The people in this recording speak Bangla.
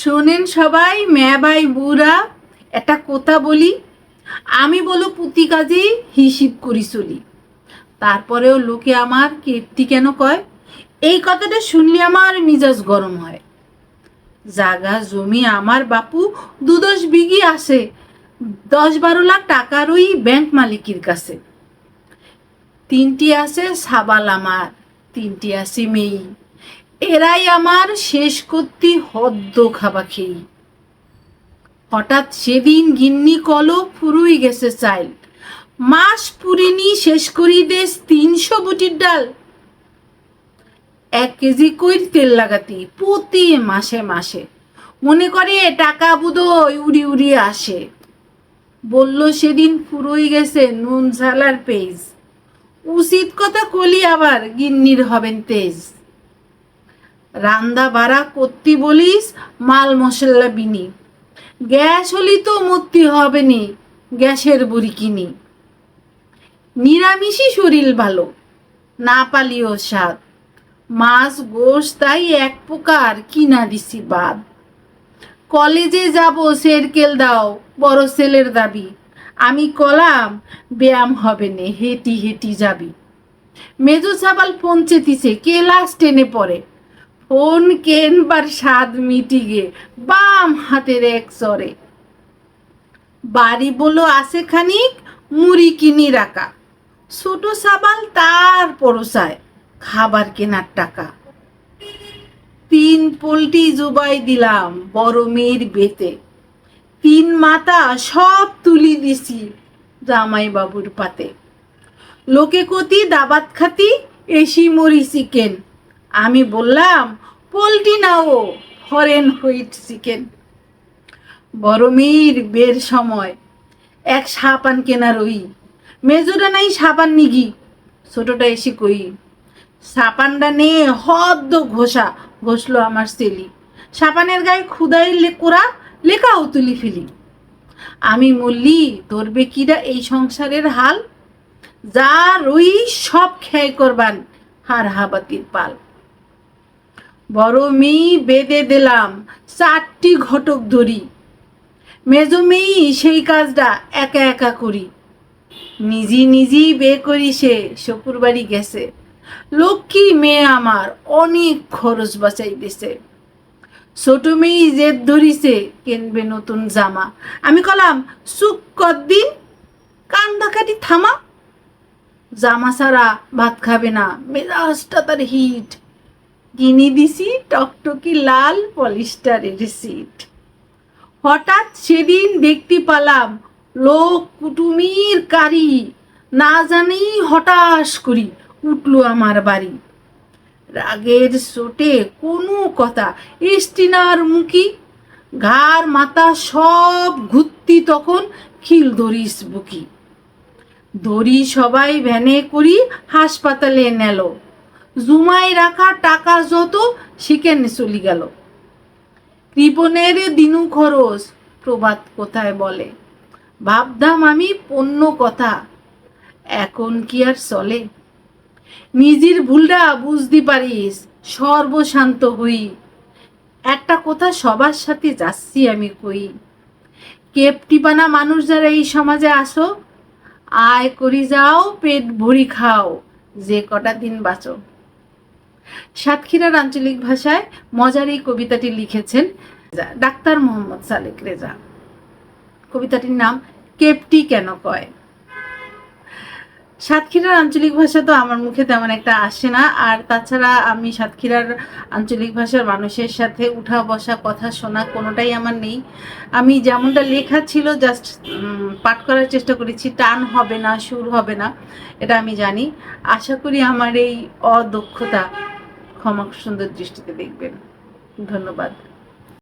শোনেন সবাই ম্যাবাই বুড়া, একটা কথা বলি। আমি বলো পুঁতি কাজে হিসিব করি চলি। তারপরেও লোকে আমার কীর্তি কেন কয়? এই কথাটা শুনলে আমার মিজাজ গরম হয়। জাগা জমি আমার বাপু দু দশ বিঘি আসে। দশ বারো লাখ টাকার ওই ব্যাংক মালিকের কাছে। তিনটি আছে সাবাল আমার, তিনটি আছে মেয়ে। এরাই আমার শেষ করতে হদ্দ খাবা খেয়ে। হঠাৎ সেদিন গিন্নি কল ফুরুই গেছে চাইল মাস পুরিনি শেষ করি দেশ তিনশো বুটির ডাল। এক কেজি কইর তেল লাগাতি প্রতি মাসে মাসে। মনে করে টাকা বুধোয় উড়ি উড়ি আসে। বলল সেদিন ফুরোই গেছে নুন ঝালার পেজ উচিত কথা কলি আবার গিন্নির হবেন তেজ। রান্দা বাড়া করতি বলিস, মাল মশলা বিনি। গ্যাস হলি তো মূর্তি হবে নি, গ্যাসের বুড়ি কিনি। নিরামিষই শরীর ভালো, না পালিও স্বাদ। মাছ গোশ তাই এক প্রকার কিনা দিছি বাদ। কলেজে যাব সেরকেল দাও, বড় ছেলের দাবি। আমি কলাম, ব্যায়াম হবে নে, হেঁটি হেঁটি যাবি। মেজো সাবাল ফোন চেতিছে, কে লাস্ট টেনে পড়ে? ফোন কেনবার স্বাদ মিটিগে বাম হাতের এক চরে বাড়ি বলো আছে খানিক, মুড়ি কিনি রাখা। ছোট সাবাল তার পরসায় খাবার কেনার টাকা। তিন পোলটি জুবাই দিলাম বড় মেয়ের বেতে। তিন মাথা সব তুলি দিছি জামাই বাবুর পাতে। লোকে কতি দাবাত খাতি, এসি মরি চিকেন আমি বললাম পোলট্রি নাও ফরেন হুইট চিকেন। বড় মেয়ের বের সময়, এক সাপান কেনার ওই মেজোটা নাই সাপান নিগি? ছোটটা এসে কই? সাপানটা নে, হদ্দ ঘোষা, ঘষলো আমার সেলি সাপানের গায়ে খুদাই কোরা, লেখাও তুলি ফেলি। আমি মল্লি ধরবে কিরা এই সংসারের হাল? যা রই সব খেয়ে করবান, হার হাবাতির পাল। বড় মেয়ে বেঁধে দিলাম, চারটি ঘটক ধরি। মেজো মেয়ে সেই কাজটা একা একা করি। নিজি নিজেই বে করি সে শকুর বাড়ি গেছে। লক্ষ্মী মেয়ে আমার অনেক খরচ বাঁচাই দিছে ছোট মেয়ে জেদ ধরিছে, কেনবে নতুন জামা। আমি কলাম সুখ কদিন কান্দাকাটি থামা। জামা ছাড়া ভাত খাবে না, মেজাজটা তার হিট। কিনে দিছি, টকটকি লাল পলিস্টারের সিট হঠাৎ সেদিন দেখতে পালাম, লোক কুটুমির কারি, না জানি হঠাৎ করি, উঠল আমার বাড়ি। রাগের চোটে কোনো কথা ইস্টিনার মুখি, ঘাড় মাথা সব ঘুরতি তখন খিল ধরিস বুকি। ধরি সবাই ভ্যানে করি, হাসপাতালে নেল। জুমাই রাখা টাকা যত, সেখানে চলি গেল। কৃপণের দিনু খরচ প্রবাদ কোথায় বলে? ভাবতাম আমি পণ্য কথা, এখন কি আর চলে? নিজের ভুলটা বুঝতে পারিস, সর্বশান্ত হই। একটা কথা সবার সাথে যাচ্ছি আমি কই। কেপটিপানা মানুষ যারা এই সমাজে আসো, আয় করি যাও, পেট ভরি খাও, যে কটা দিন বাঁচো। সাতক্ষীরার আঞ্চলিক ভাষায় মজার এই কবিতাটি লিখেছেন ডাক্তার মোহাম্মদ সালেক রেজা। কবিতাটির নাম, কেপটি কেন কয়? সাতক্ষীরার আঞ্চলিক ভাষা তো আমার মুখে তেমন একটা আসে না। আর তাছাড়া আমি সাতক্ষীরার আঞ্চলিক ভাষার মানুষের সাথে উঠা বসা, কথা শোনা কোনোটাই আমার নেই। আমি যেমনটা লেখা ছিল জাস্ট পাঠ করার চেষ্টা করেছি, টান হবে না, সুর হবে না, এটা আমি জানি। আশা করি আমার এই অদক্ষতা ক্ষমা সুন্দর দৃষ্টিতে দেখবেন। ধন্যবাদ।